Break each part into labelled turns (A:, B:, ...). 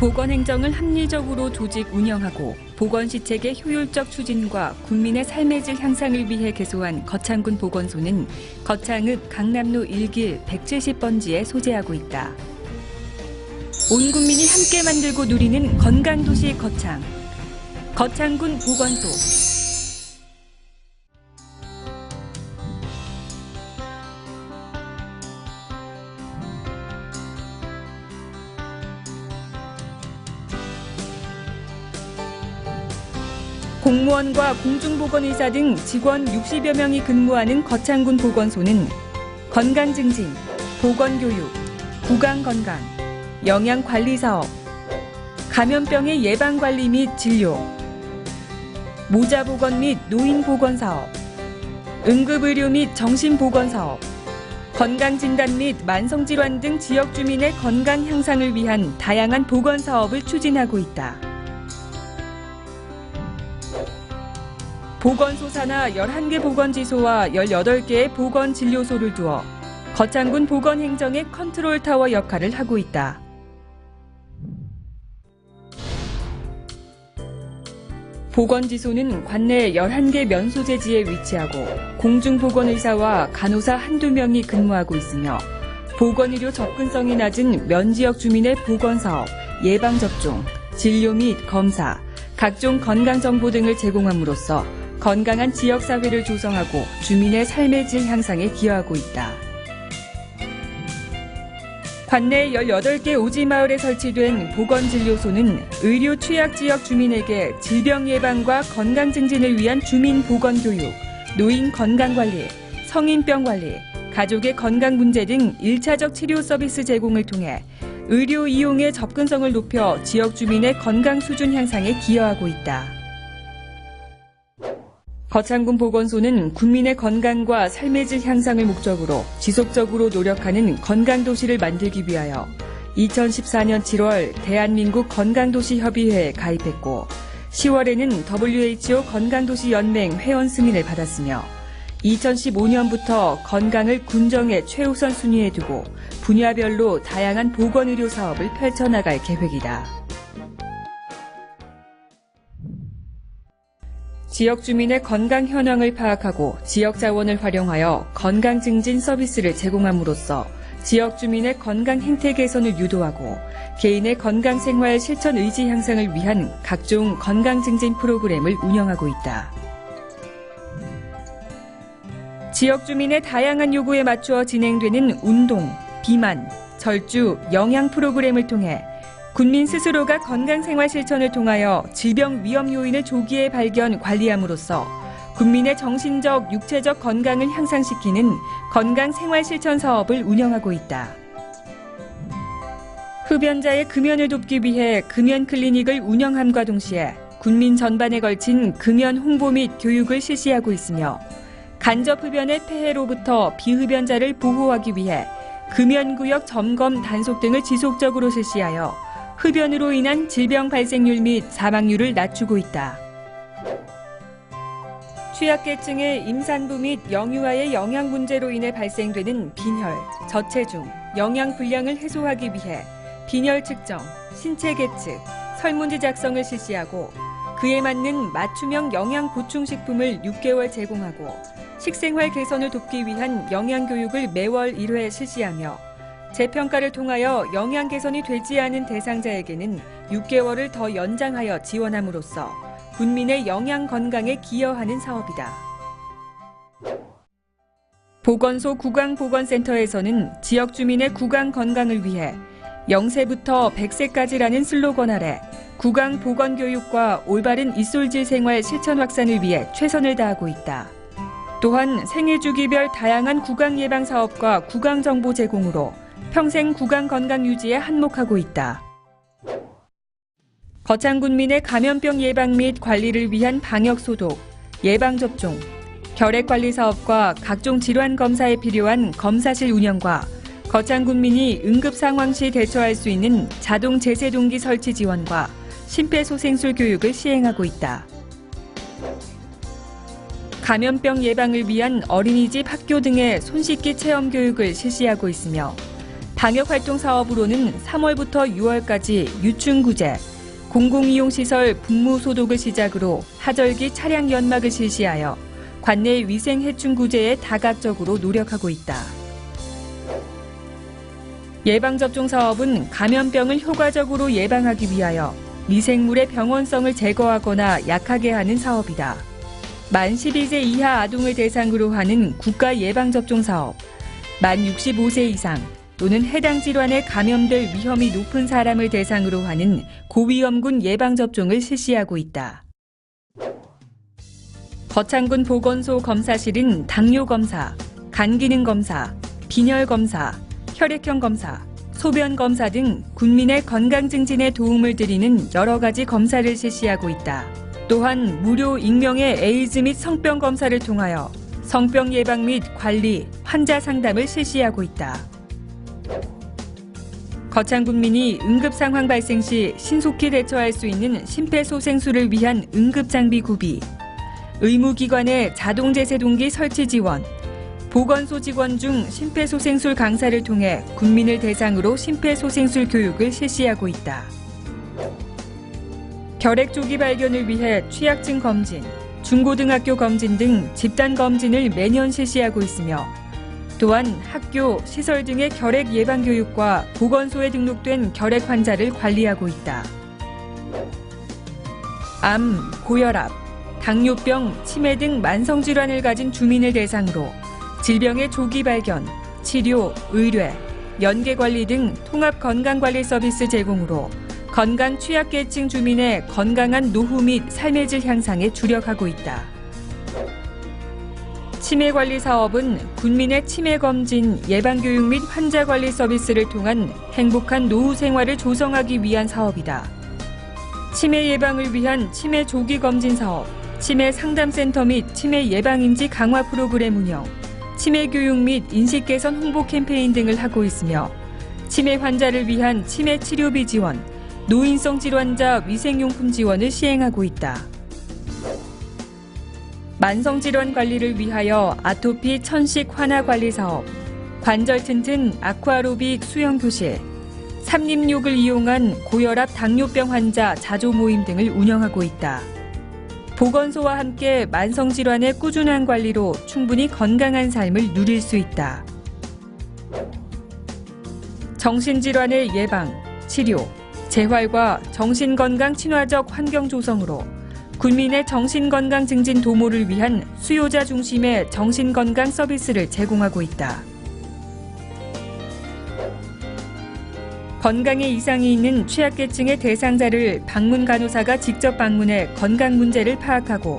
A: 보건 행정을 합리적으로 조직 운영하고 보건 시책의 효율적 추진과 국민의 삶의 질 향상을 위해 개소한 거창군 보건소는 거창읍 강남로 1길 170번지에 소재하고 있다. 온 국민이 함께 만들고 누리는 건강도시 거창. 거창군 보건소. 공무원과 공중보건의사 등 직원 60여 명이 근무하는 거창군 보건소는 건강 증진, 보건 교육, 구강 건강, 영양 관리 사업, 감염병의 예방 관리 및 진료, 모자 보건 및 노인 보건 사업, 응급 의료 및 정신 보건 사업, 건강 진단 및 만성 질환 등 지역 주민의 건강 향상을 위한 다양한 보건 사업을 추진하고 있다. 보건소 산하 11개 보건지소와 18개의 보건진료소를 두어 거창군 보건행정의 컨트롤타워 역할을 하고 있다. 보건지소는 관내 11개 면소재지에 위치하고 공중보건의사와 간호사 한두 명이 근무하고 있으며 보건의료 접근성이 낮은 면지역 주민의 보건사업, 예방접종, 진료 및 검사, 각종 건강정보 등을 제공함으로써 건강한 지역사회를 조성하고 주민의 삶의 질 향상에 기여하고 있다. 관내 18개 오지마을에 설치된 보건진료소는 의료 취약 지역 주민에게 질병 예방과 건강 증진을 위한 주민 보건 교육, 노인 건강 관리, 성인병 관리, 가족의 건강 문제 등 1차적 치료 서비스 제공을 통해 의료 이용의 접근성을 높여 지역 주민의 건강 수준 향상에 기여하고 있다. 거창군 보건소는 국민의 건강과 삶의 질 향상을 목적으로 지속적으로 노력하는 건강도시를 만들기 위하여 2014년 7월 대한민국 건강도시협의회에 가입했고 10월에는 WHO 건강도시 연맹 회원 승인을 받았으며 2015년부터 건강을 군정의 최우선 순위에 두고 분야별로 다양한 보건의료 사업을 펼쳐나갈 계획이다. 지역 주민의 건강 현황을 파악하고 지역 자원을 활용하여 건강 증진 서비스를 제공함으로써 지역 주민의 건강 행태 개선을 유도하고 개인의 건강 생활 실천 의지 향상을 위한 각종 건강 증진 프로그램을 운영하고 있다. 지역 주민의 다양한 요구에 맞추어 진행되는 운동, 비만, 절주, 영양 프로그램을 통해 군민 스스로가 건강생활 실천을 통하여 질병 위험 요인을 조기에 발견 관리함으로써 국민의 정신적, 육체적 건강을 향상시키는 건강생활 실천 사업을 운영하고 있다. 흡연자의 금연을 돕기 위해 금연 클리닉을 운영함과 동시에 국민 전반에 걸친 금연 홍보 및 교육을 실시하고 있으며 간접 흡연의 폐해로부터 비흡연자를 보호하기 위해 금연구역 점검 단속 등을 지속적으로 실시하여 흡연으로 인한 질병 발생률 및 사망률을 낮추고 있다. 취약계층의 임산부 및 영유아의 영양 문제로 인해 발생되는 빈혈, 저체중, 영양 불량을 해소하기 위해 빈혈 측정, 신체 계측, 설문지 작성을 실시하고 그에 맞는 맞춤형 영양 보충 식품을 6개월 제공하고 식생활 개선을 돕기 위한 영양 교육을 매월 1회 실시하며 재평가를 통하여 영양 개선이 되지 않은 대상자에게는 6개월을 더 연장하여 지원함으로써 국민의 영양 건강에 기여하는 사업이다. 보건소 구강보건센터에서는 지역 주민의 구강 건강을 위해 0세부터 100세까지라는 슬로건 아래 구강 보건 교육과 올바른 이솔질 생활 실천 확산을 위해 최선을 다하고 있다. 또한 생애 주기별 다양한 구강 예방 사업과 구강 정보 제공으로 평생 구강 건강 유지에 한몫하고 있다. 거창 군민의 감염병 예방 및 관리를 위한 방역 소독, 예방 접종, 결핵 관리 사업과 각종 질환 검사에 필요한 검사실 운영과 거창 군민이 응급 상황 시 대처할 수 있는 자동 제세 동기 설치 지원과 심폐소생술 교육을 시행하고 있다. 감염병 예방을 위한 어린이집 학교 등의 손 씻기 체험 교육을 실시하고 있으며 방역 활동 사업으로는 3월부터 6월까지 유충 구제, 공공이용시설 분무 소독을 시작으로 하절기 차량 연막을 실시하여 관내 위생 해충 구제에 다각적으로 노력하고 있다. 예방접종 사업은 감염병을 효과적으로 예방하기 위하여 미생물의 병원성을 제거하거나 약하게 하는 사업이다. 만 12세 이하 아동을 대상으로 하는 국가 예방접종 사업, 만 65세 이상 또는 해당 질환에 감염될 위험이 높은 사람을 대상으로 하는 고위험군 예방접종을 실시하고 있다. 거창군 보건소 검사실은 당뇨 검사, 간 기능 검사, 빈혈 검사, 혈액형 검사, 소변 검사 등 국민의 건강 증진에 도움을 드리는 여러 가지 검사를 실시하고 있다. 또한 무료 익명의 에이즈 및 성병 검사를 통하여 성병 예방 및 관리, 환자 상담을 실시하고 있다. 거창 군민이 응급 상황 발생 시 신속히 대처할 수 있는 심폐소생술을 위한 응급 장비 구비, 의무기관의 자동 제세동기 설치 지원, 보건소 직원 중 심폐소생술 강사를 통해 국민을 대상으로 심폐소생술 교육을 실시하고 있다. 결핵 조기 발견을 위해 취약증 검진, 중고등학교 검진 등 집단 검진을 매년 실시하고 있으며 또한 학교, 시설 등의 결핵 예방 교육과 보건소에 등록된 결핵 환자를 관리하고 있다. 암, 고혈압, 당뇨병, 치매 등 만성 질환을 가진 주민을 대상으로 질병의 조기 발견, 치료, 의뢰, 연계 관리 등 통합 건강 관리 서비스 제공으로 건강 취약계층 주민의 건강한 노후 및 삶의 질 향상에 주력하고 있다. 치매 관리 사업은 국민의 치매 검진, 예방 교육 및 환자 관리 서비스를 통한 행복한 노후 생활을 조성하기 위한 사업이다. 치매 예방을 위한 치매 조기 검진 사업, 치매 상담센터 및 치매 예방 인지 강화 프로그램 운영, 치매 교육 및 인식 개선 홍보 캠페인 등을 하고 있으며 치매 환자를 위한 치매 치료비 지원, 노인성 질환자 위생용품 지원을 시행하고 있다. 만성질환 관리를 위하여 아토피 천식 환화 관리 사업, 관절 튼튼 아쿠아로빅 수영 교실, 삼림욕을 이용한 고혈압 당뇨병 환자 자조 모임 등을 운영하고 있다. 보건소와 함께 만성질환의 꾸준한 관리로 충분히 건강한 삶을 누릴 수 있다. 정신질환의 예방, 치료, 재활과 정신건강 친화적 환경 조성으로 국민의 정신건강 증진 도모를 위한 수요자 중심의 정신건강 서비스를 제공하고 있다. 건강에 이상이 있는 취약계층의 대상자를 방문 간호사가 직접 방문해 건강 문제를 파악하고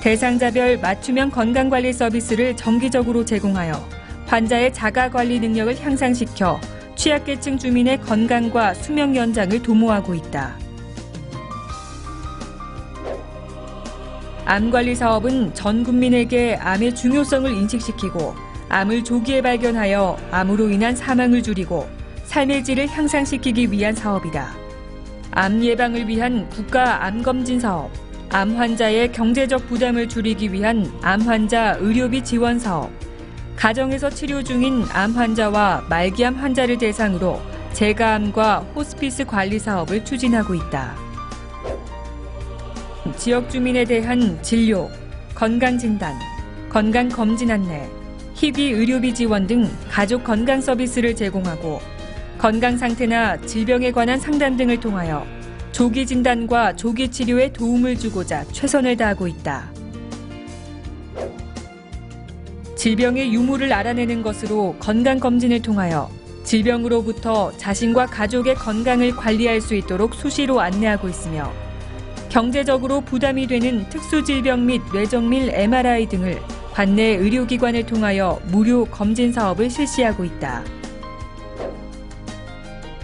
A: 대상자별 맞춤형 건강관리 서비스를 정기적으로 제공하여 환자의 자가 관리 능력을 향상시켜 취약계층 주민의 건강과 수명 연장을 도모하고 있다. 암 관리 사업은 전 국민에게 암의 중요성을 인식시키고 암을 조기에 발견하여 암으로 인한 사망을 줄이고 삶의 질을 향상시키기 위한 사업이다. 암 예방을 위한 국가 암 검진 사업, 암 환자의 경제적 부담을 줄이기 위한 암 환자 의료비 지원 사업, 가정에서 치료 중인 암 환자와 말기암 환자를 대상으로 재가암과 호스피스 관리 사업을 추진하고 있다. 지역 주민에 대한 진료, 건강진단, 건강검진 안내, 희귀 의료비 지원 등 가족 건강 서비스를 제공하고 건강 상태나 질병에 관한 상담 등을 통하여 조기 진단과 조기 치료에 도움을 주고자 최선을 다하고 있다. 질병의 유무를 알아내는 것으로 건강검진을 통하여 질병으로부터 자신과 가족의 건강을 관리할 수 있도록 수시로 안내하고 있으며 경제적으로 부담이 되는 특수질병 및 뇌정밀 MRI 등을 관내 의료기관을 통하여 무료 검진 사업을 실시하고 있다.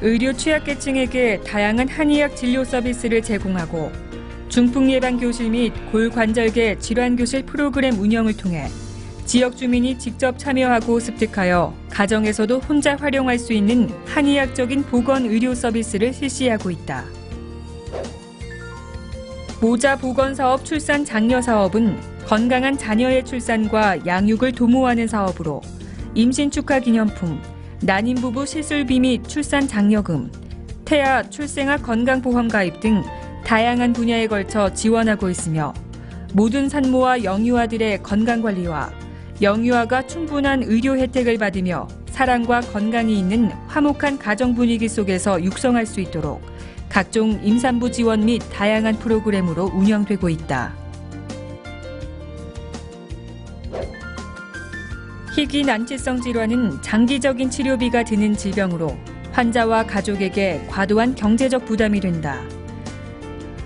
A: 의료 취약계층에게 다양한 한의학 진료 서비스를 제공하고 중풍 예방 교실 및 골관절계 질환 교실 프로그램 운영을 통해 지역 주민이 직접 참여하고 습득하여 가정에서도 혼자 활용할 수 있는 한의학적인 보건 의료 서비스를 실시하고 있다. 모자 보건 사업 출산 장려 사업은 건강한 자녀의 출산과 양육을 도모하는 사업으로 임신 축하 기념품, 난임 부부 시술비 및 출산 장려금, 태아 출생아 건강보험 가입 등 다양한 분야에 걸쳐 지원하고 있으며 모든 산모와 영유아들의 건강 관리와 영유아가 충분한 의료 혜택을 받으며 사랑과 건강이 있는 화목한 가정 분위기 속에서 육성할 수 있도록 각종 임산부 지원 및 다양한 프로그램으로 운영되고 있다. 희귀 난치성 질환은 장기적인 치료비가 드는 질병으로 환자와 가족에게 과도한 경제적 부담이 된다.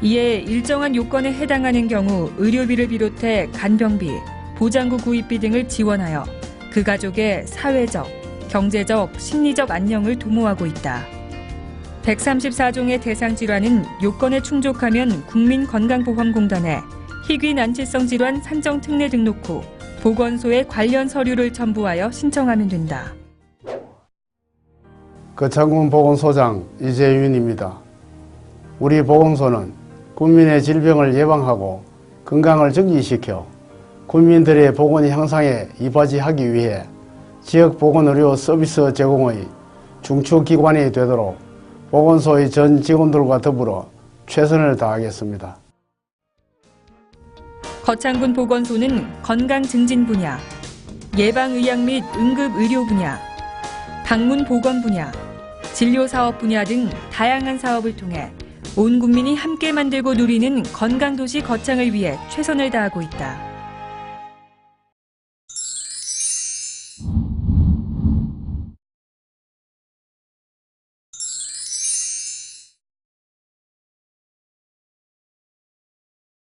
A: 이에 일정한 요건에 해당하는 경우 의료비를 비롯해 간병비, 보장구 구입비 등을 지원하여 그 가족의 사회적, 경제적, 심리적 안녕을 도모하고 있다. 134종의 대상 질환은 요건에 충족하면 국민건강보험공단에 희귀 난치성 질환 산정 특례 등록 후 보건소에 관련 서류를 첨부하여 신청하면 된다.
B: 거창군 보건소장 이재윤입니다. 우리 보건소는 국민의 질병을 예방하고 건강을 증진시켜 국민들의 보건 향상에 이바지하기 위해 지역 보건의료 서비스 제공의 중추기관이 되도록 보건소의 전 직원들과 더불어 최선을 다하겠습니다.
A: 거창군 보건소는 건강 증진 분야, 예방의학 및 응급의료 분야, 방문 보건 분야, 진료 사업 분야 등 다양한 사업을 통해 온 국민이 함께 만들고 누리는 건강도시 거창을 위해 최선을 다하고 있다.